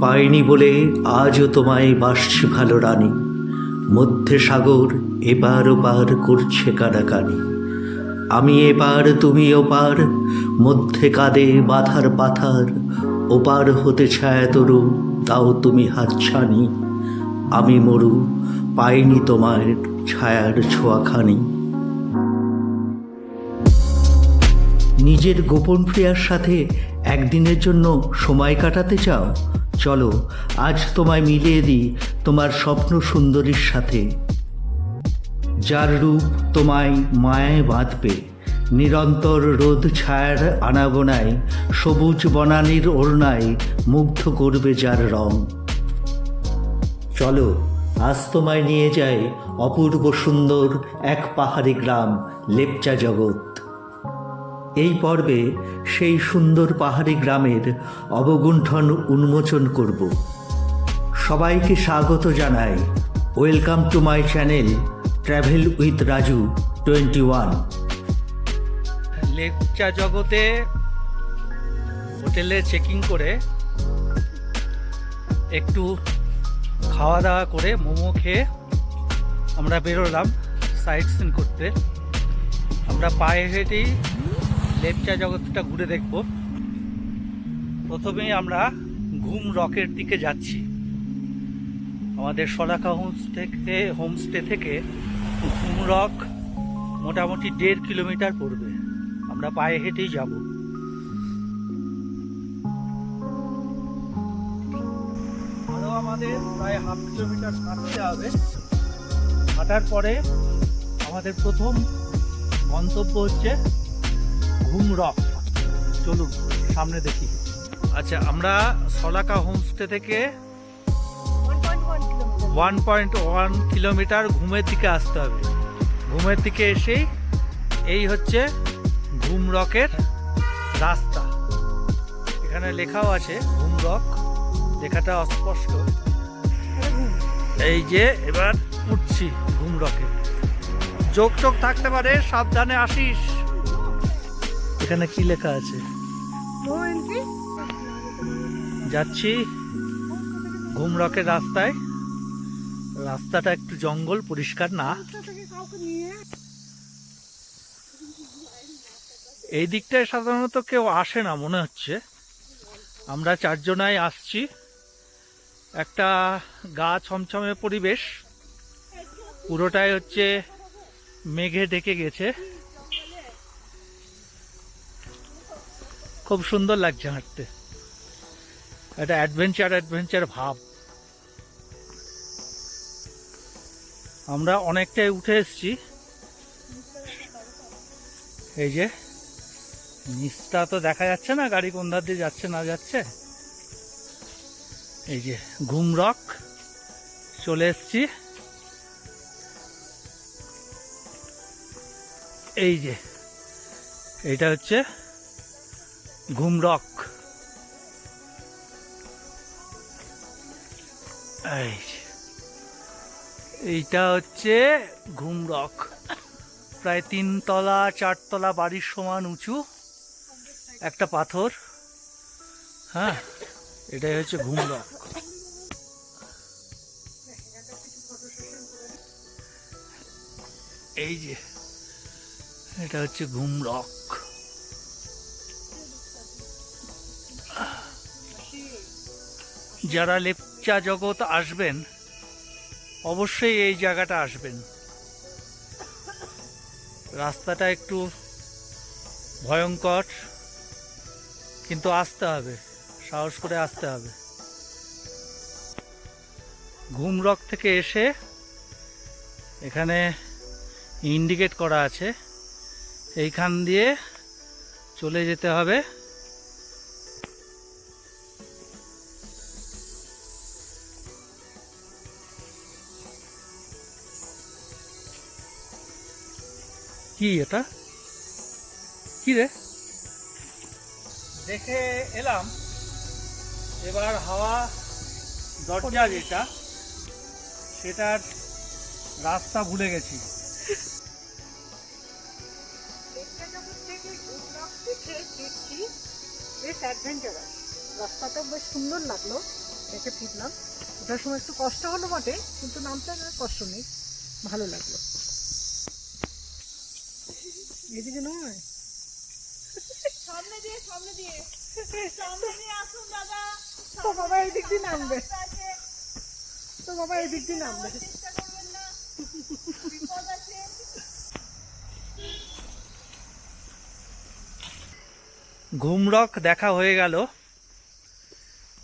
পাইনি বলে আজও তোমায় বাসছি ভালো রানী। মধ্যে সাগর এবার ওপার করছে কানাকানি। আমি এপার তুমি ওপার, মধ্যে কাঁদে বাধার পাথার। ওপার হতে ছায়া তরু, তাও তুমি হাতছানি। আমি মরু, পাইনি তোমার ছায়ার ছোঁয়াখানি। নিজের গোপন প্রিয়ার সাথে একদিনের জন্য সময় কাটাতে চাও? চলো, আজ তোমায় মিলিয়ে দিই তোমার স্বপ্ন সুন্দরীর সাথে। যার রূপ তোমায় মায়ায় বাঁধবে, নিরন্তর রোদ ছায়ার আনাগোনায়, সবুজ বনানীর ওড়নায় মুগ্ধ করবে যার রং। চলো, আজ তোমায় নিয়ে যায় অপূর্ব সুন্দর এক পাহাড়ি গ্রাম, লেপচা জগৎ। এই পর্বে সেই সুন্দর পাহাড়ি গ্রামের অবগুণ্ঠন উন্মোচন করব। সবাইকে স্বাগত জানাই। Welcome to my channel travel with Raju twenty one লেকচা জগতে হোটেলে চেকিং করে একটু খাওয়া দাওয়া করে মোমো খেয়ে আমরা বেরোলাম সাইট সিন করতে। আমরা পায়ে হেঁটেই লেপচা জগৎটা ঘুরে দেখব। প্রথমেই আমরা ঘুম রকের দিকে যাচ্ছি। আমাদের সলাকা হোমস্টে হোমস্টে থেকে ঘুম রক মোটামুটি দেড় কিলোমিটার পড়বে। আমরা পায়ে হেঁটেই যাব। আরও আমাদের প্রায় হাফ কিলোমিটার হাঁটতে হবে। হাঁটার পরে আমাদের প্রথম গন্তব্য হচ্ছে ঘুম রক চলুন সামনে দেখি। আচ্ছা আমরা সলাকা হোমস্টে থেকে ওয়ান পয়েন্ট ওয়ান কিলোমিটার ঘুমের দিকে আসতে হবে। ঘুমের দিকে এসেই এই হচ্ছে ঘুম রকের রাস্তা। এখানে লেখাও আছে ঘুম রক লেখাটা অস্পষ্ট। এই যে এবার উঠছি ঘুম রকে যোগ টোক থাকতে পারে সাবধানে আসিস। এখানে কি লেখা আছে? যাচ্ছি ঘুম রকের রাস্তায়। রাস্তাটা একটু জঙ্গল পরিষ্কার না। এই দিকটায় সাধারণত কেউ আসে না মনে হচ্ছে। আমরা চারজনাই আসছি। একটা গা ছমছমে পরিবেশ। পুরোটাই হচ্ছে মেঘে ঢেকে গেছে। খুব সুন্দর লাগছে হাঁটতে। একটা অ্যাডভেঞ্চার অ্যাডভেঞ্চার ভাব। আমরা অনেকটাই উঠে এসেছি। এই যে, নিচটা তো দেখা যাচ্ছে না, গাড়ি কোন ধার দিয়ে যাচ্ছে, না যাচ্ছে। এই যে ঘুম রক চলে এসছি। এই যে এইটা হচ্ছে ঘুম রক এই, এইটা হচ্ছে ঘুম রক প্রায় তিনতলা, চারতলা বাড়ির সমান উঁচু। একটা পাথর। হ্যাঁ এটাই হচ্ছে ঘুমরক। এই যে, এটা হচ্ছে ঘুম যারা লেপচা জগৎ আসবেন, অবশ্যই এই জায়গাটা আসবেন। রাস্তাটা একটু ভয়ঙ্কর, কিন্তু আসতে হবে, সাহস করে আসতে হবে। ঘুমরক থেকে এসে এখানে ইন্ডিকেট করা আছে। এইখান দিয়ে চলে যেতে হবে। কি এটা? কি রে? দেখে এলাম। এবার হাওয়া দরজা যেটা সেটার রাস্তা ভুলে গেছি। দেখে বেশ অ্যাডভেঞ্চারাস রাস্তাটা বেশ সুন্দর লাগল রেখে ফিরলাম। ওটার সময় একটু কষ্ট হলো বটে কিন্তু নামতে কষ্ট নেই। ভালো লাগল। এদিকে নয়। সামনে দিয়ে সামনে দিয়ে। সামনে দিয়ে আসুন দাদা। তো বাবা এই দিক দিয়ে নামবে। তো বাবা এই দিক দিয়ে নামবে। চেষ্টা করবেন না। বিপদ আছে। ঘুমরক দেখা হয়ে গেল।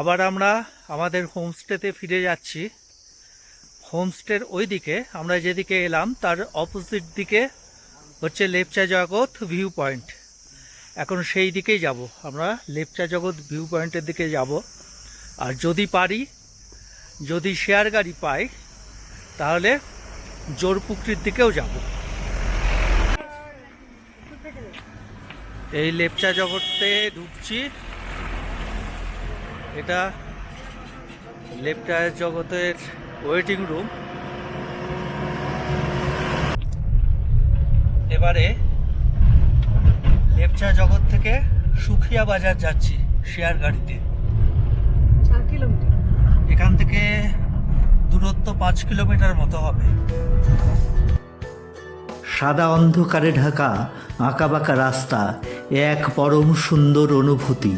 আবার আমরা আমাদের হোমস্টেতে ফিরে যাচ্ছি। হোমস্টের ওই দিকে আমরা যেদিকে এলাম তার অপোজিট দিকে হচ্ছে লেপচা জগৎ ভিউ পয়েন্ট এখন সেই দিকেই যাব। আমরা লেপচা জগৎ ভিউ পয়েন্টের দিকে যাব। আর যদি পারি, যদি শেয়ার গাড়ি পাই, তাহলে জোরপুকুরির দিকেও যাব। এই লেপচা জগতে ঢুকছি। এটা লেপচা জগতের ওয়েটিং রুম এবারে লেপচা জগৎ থেকে সুখিয়া বাজার যাচ্ছি শেয়ার গাড়িতে। এখান থেকে দূরত্ব পাঁচ কিলোমিটার মতো হবে। সাদা অন্ধকারে ঢাকা আঁকাবাঁকা রাস্তা এক পরম সুন্দর অনুভূতি।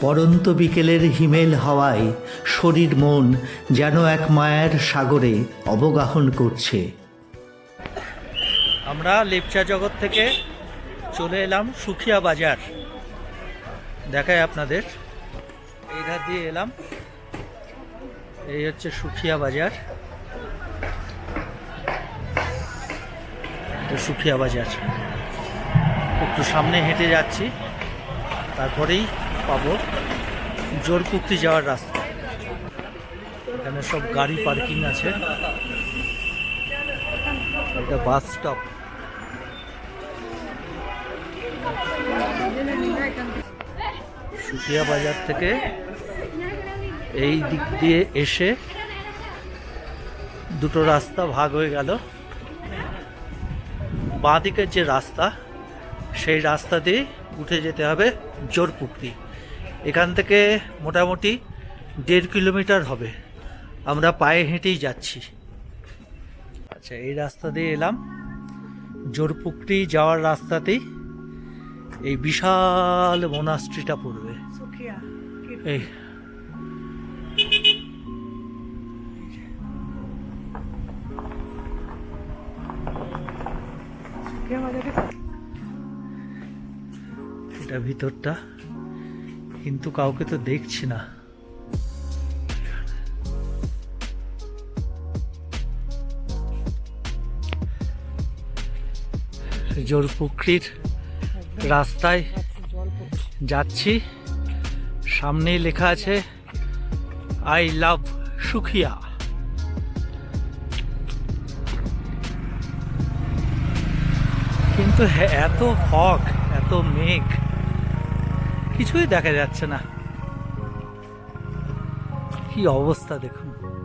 পরন্ত বিকেলের হিমেল হাওয়ায় শরীর মন যেন এক মায়ের সাগরে অবগাহন করছে। আমরা লেপচা জগৎ থেকে চলে এলাম সুখিয়া বাজার। দেখায় আপনাদের। এই ধার দিয়ে এলাম। এই হচ্ছে সুখিয়া বাজার। সুখিয়া বাজার। একটু সামনে হেঁটে যাচ্ছি। তারপরেই পাবো জোরপুকুরি যাওয়ার রাস্তা। এখানে সব গাড়ি পার্কিং আছে। এটা বাস স্টপ। সুকিয়া বাজার থেকে এই দিক দিয়ে এসে দুটো রাস্তা ভাগ হয়ে গেল। বাঁ দিকের যে রাস্তা, সেই রাস্তা দিয়ে উঠে যেতে হবে জোরপুকুরি এখান থেকে মোটামুটি দেড় কিলোমিটার হবে। আমরা পায়ে হেঁটেই যাচ্ছি। আচ্ছা এই রাস্তা দিয়ে এলাম। জোরপুকুরি যাওয়ার রাস্তাতেই এই বিশাল মোনাস্ট্রিটা পড়বে। এই। এটা ভিতরটা। কিন্তু কাউকে তো দেখছি না। জোরপুকুরির রাস্তায় যাচ্ছি। সামনেই লেখা আছে আই লাভ সুখিয়া। কিন্তু হে- এত ফগ এত মেঘ, কিছুই দেখা যাচ্ছে না। কি অবস্থা দেখুন।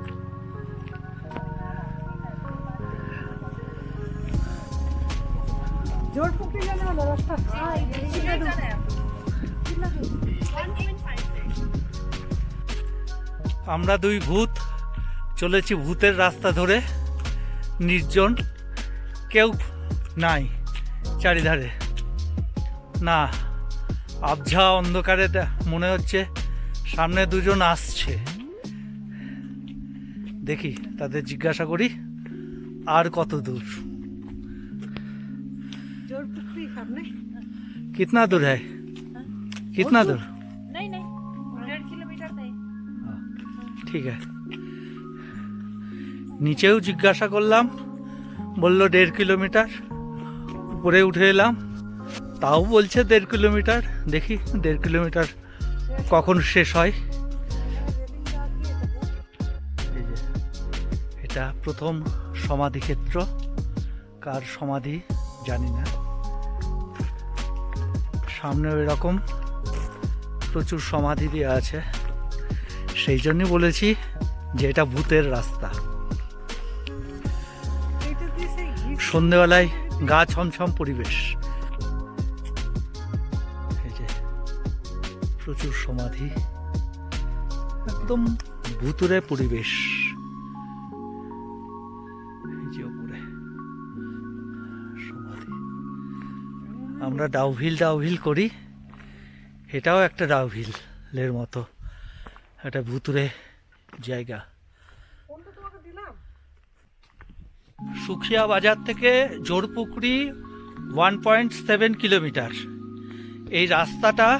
জোর রাস্তা আমরা দুই ভূত চলেছি ভূতের রাস্তা ধরে। নির্জন কেউ নাই চারিধারে। না, আবঝা অন্ধকারে মনে হচ্ছে সামনে দুজন আসছে। দেখি, তাদের জিজ্ঞাসা করি, আর কত দূর? পুকুরি সামনে কিতনা দূর হ্যায় কিতনা দূর नहीं नहीं डेढ़ किलोमीटर नहीं ঠিক আছে নিচেও জিজ্ঞাসা করলাম বললো দেড় কিলোমিটার উপরে উঠে এলাম তাও বলছে দেড় কিলোমিটার দেখি দেড় কিলোমিটার কখন শেষ হয় এই যে, এটা প্রথম সমাধি ক্ষেত্র কার সমাধি জানি না সামনেও এরকম প্রচুর সমাধি দেওয়া আছে। সেই জন্যই বলেছি যে এটা ভূতের রাস্তা। সন্ধেবেলায় গা ছমছম পরিবেশ। প্রচুর সমাধি, একদম ভুতুরে পরিবেশ। আমরা ডাউহিল ডাউহিল করি। এটাও একটা ডাউহিলের মতো। একটা ভুতুরে জায়গা। সুখিয়া বাজার থেকে Jorepokhri one point seven kilometre. এই রাস্তাটা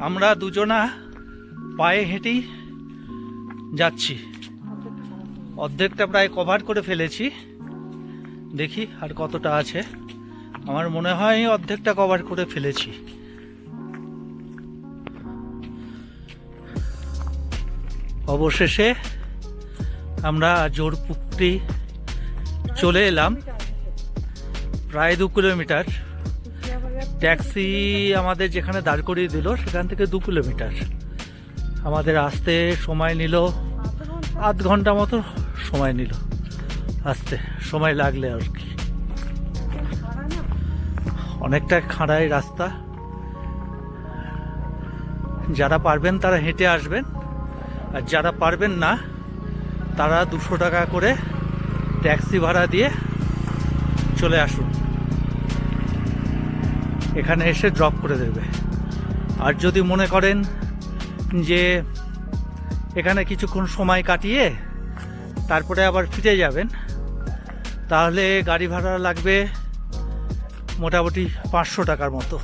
আমরা দুজনা পায়ে হেঁটেই যাচ্ছি। অর্ধেকটা প্রায় কভার করে ফেলেছি। দেখি আর কতটা আছে। আমার মনে হয় অর্ধেকটা কভার করে ফেলেছি। অবশেষে আমরা জোরপুকুরি চলে এলাম। প্রায় দু কিলোমিটার। ট্যাক্সি আমাদের যেখানে দাঁড় করিয়ে দিল, সেখান থেকে দু কিলোমিটার। আমাদের আসতে সময় নিল, আধ ঘণ্টা মতো সময় নিল। আসতে সময় লাগলে আর কি। অনেকটা খাড়াই রাস্তা। যারা পারবেন তারা হেঁটে আসবেন, আর যারা পারবেন না, তারা দুশো টাকা করে ট্যাক্সি ভাড়া দিয়ে চলে আসুন। এখানে এসে ড্রপ করে দেবে। আর যদি মনে করেন যে এখানে কিছুক্ষণ সময় কাটিয়ে তারপরে আবার ফিরে যাবেন, তাহলে গাড়ি ভাড়া লাগবে মোটামুটি পাঁচশো টাকার মতো।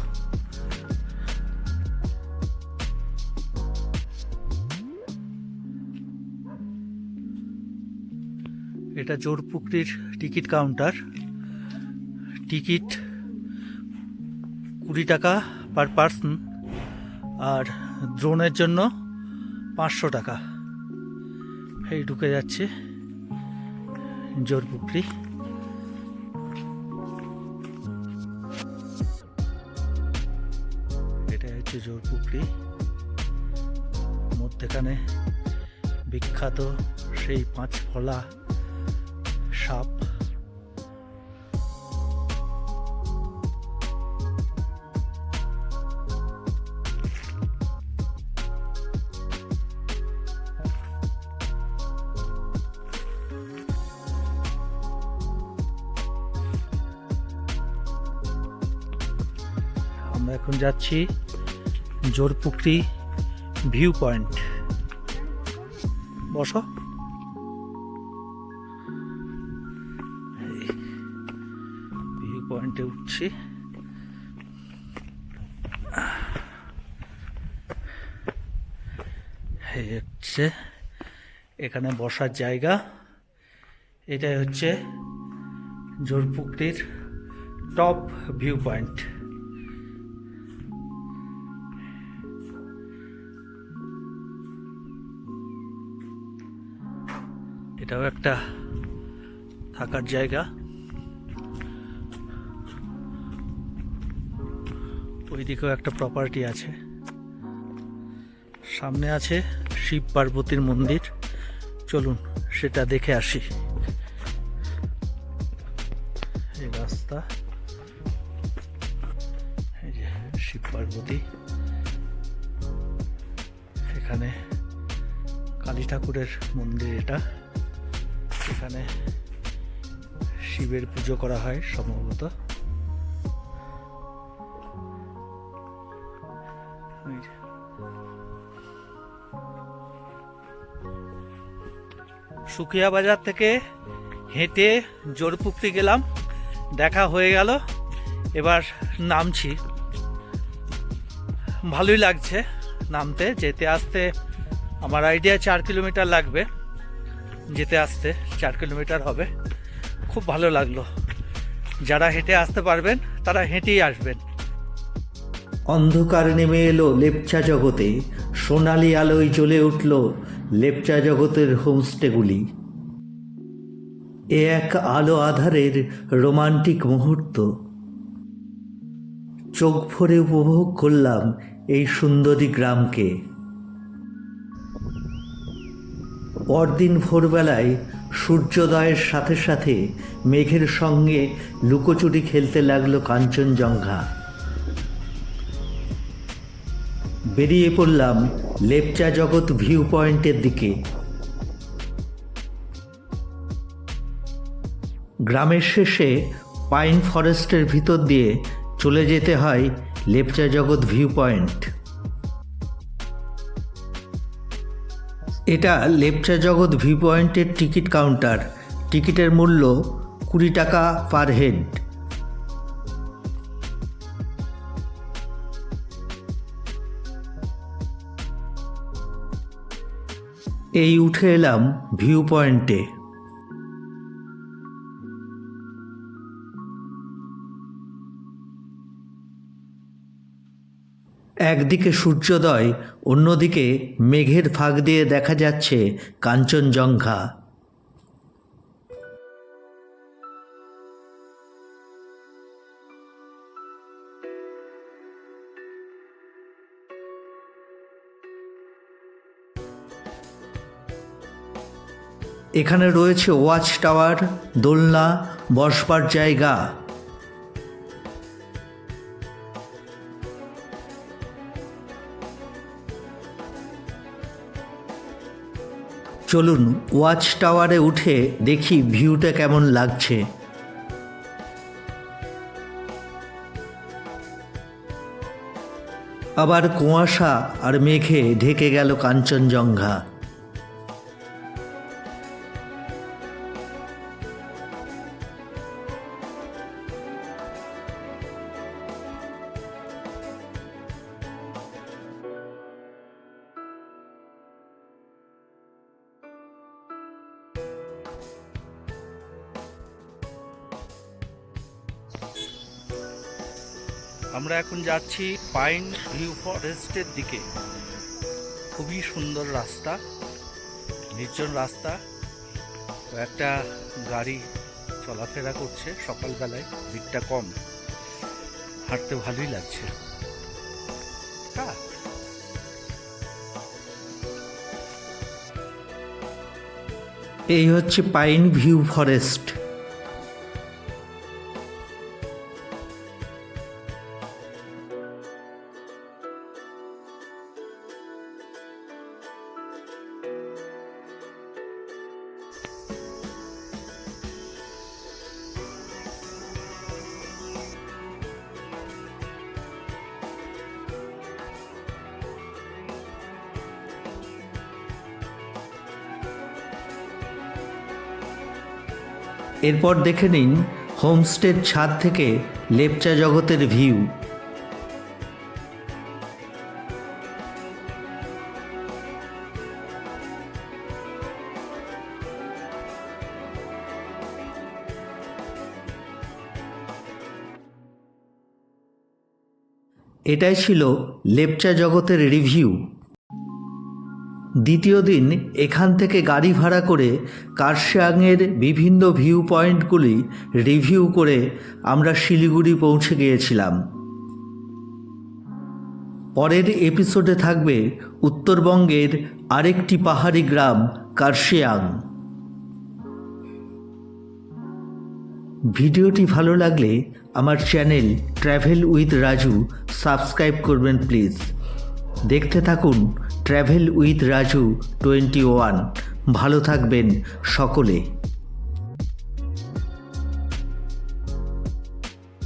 এটা জোরপুকুরির টিকিট কাউন্টার। টিকিট কুড়ি টাকা পার পার্সন। আর ড্রোনের জন্য পাঁচশো টাকা। এই ঢুকে যাচ্ছে জোরপুকুরি বিখ্যাত সেই পাঁচ ফলা সাপ। আমরা এখন যাচ্ছি জোরপুকুরি ভিউ পয়েন্ট বসো। ভিউ পয়েন্টে উঠছি। হচ্ছে এখানে বসার জায়গা। এটাই হচ্ছে জোরপুকুরির টপ ভিউ পয়েন্ট এটাও একটা থাকার জায়গা। ওইদিকেও একটা প্রপার্টি আছে। সামনে আছে শিব পার্বতীর মন্দির। চলুন সেটা দেখে আসি। এই রাস্তা। এই যে শিব পার্বতী। এখানে কালী ঠাকুরের মন্দির এটা। এখানে শিবের পুজো করা হয় সম্ভবত। সুকিয়া বাজার থেকে হেঁটে জোরপুকুরি গেলাম, দেখা হয়ে গেল, এবার নামছি। ভালোই লাগছে নামতে, যেতে আসতে আমার আইডিয়া চার কিলোমিটার লাগবে। যেতে আসতে চার কিলোমিটার হবে। খুব ভালো লাগল। যারা হেঁটে আসতে পারবেন, তারা হেঁটেই আসবেন। অন্ধকার নেমে এলো লেপচা জগতে, সোনালি আলোয় জ্বলে উঠল লেপচা জগতের হোমস্টেগুলি। এ এক আলো আধারের রোমান্টিক মুহূর্ত। চোখ ভরে উপভোগ করলাম এই সুন্দরী গ্রামকে। পরদিন ভোরবেলায় সূর্যোদয়ের সাথে সাথে মেঘের সঙ্গে লুকোচুরি খেলতে লাগল কাঞ্চনজঙ্ঘা। বেরিয়ে পড়লাম লেপচা জগৎ ভিউ পয়েন্টের দিকে। গ্রামের শেষে পাইন ফরেস্টের ভিতর দিয়ে চলে যেতে হয় লেপচা জগৎ ভিউ পয়েন্ট। এটা লেপচা জগৎ ভিউ পয়েন্টের টিকিট কাউন্টার। টিকিটের মূল্য কুড়ি টাকা পার হেড। এই উঠে এলাম ভিউ পয়েন্টে একদিকে সূর্যোদয়, অন্যদিকে মেঘের ফাঁক দিয়ে দেখা যাচ্ছে কাঞ্চনজঙ্ঘা। এখানে রয়েছে ওয়াচ টাওয়ার দোলনা, বসবার জায়গা। চলুন ওয়াচ টাওয়ারে উঠে দেখি ভিউটা কেমন লাগছে। আবার কুয়াশা আর মেঘে ঢেকে গেল কাঞ্চনজঙ্ঘা। আমরা এখন যাচ্ছি পাইন ভিউ ফরেস্টের দিকে। খুবই সুন্দর রাস্তা, নির্জন রাস্তা। একটা গাড়ি চলাফেরা করছে সকালবেলায়, ভিড়টা কম। হাঁটতে ভালোই লাগছে। এই হচ্ছে পাইন ভিউ ফরেস্ট। এরপর দেখে নিন হোমস্টের ছাদ থেকে লেপচা জগতের ভিউ। এটাই ছিল লেপচা জগতের রিভিউ। দ্বিতীয় দিন এখান থেকে গাড়ি ভাড়া করে কার্শিয়াংয়ের বিভিন্ন ভিউ পয়েন্টগুলি রিভিউ করে আমরা শিলিগুড়ি পৌঁছে গিয়েছিলাম। পরের এপিসোডে থাকবে উত্তরবঙ্গের আরেকটি পাহাড়ি গ্রাম, কার্শিয়াং। ভিডিওটি ভালো লাগলে আমার channel travel with Raju subscribe করবেন প্লিজ। দেখতে থাকুন travel with Raju twenty one ভালো থাকবেন সকলে।